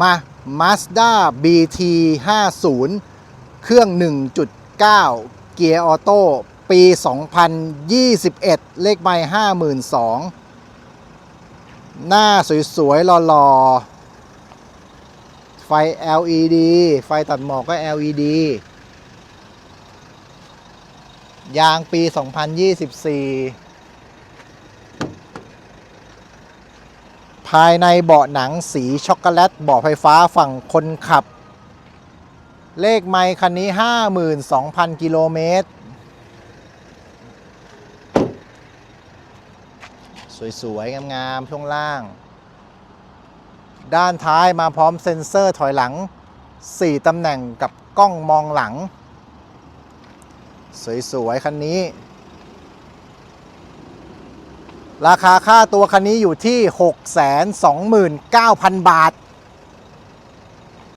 มา Mazda BT 50เครื่อง 1.9 เกียร์ออโต้ปี 2021 เลขไมล์52,000 หน้าสวยๆหล่อๆ ไฟ LED ไฟตัดหมอกก็ LED ยางปี 2024 ภายในเบาะหนังสีช็อกโกแลตเบาะไฟฟ้าฝั่งคนขับ เลขไมค์คันนี้ 52,000 กิโลเมตร สวย ๆ งาม ๆ ช่วงล่าง ด้านท้ายมาพร้อมเซ็นเซอร์ถอยหลัง 4 ตำแหน่งกับกล้องมองหลัง สวย ๆ คันนี้ ราคาค่าตัวคันนี้อยู่ที่ 629,000 บาท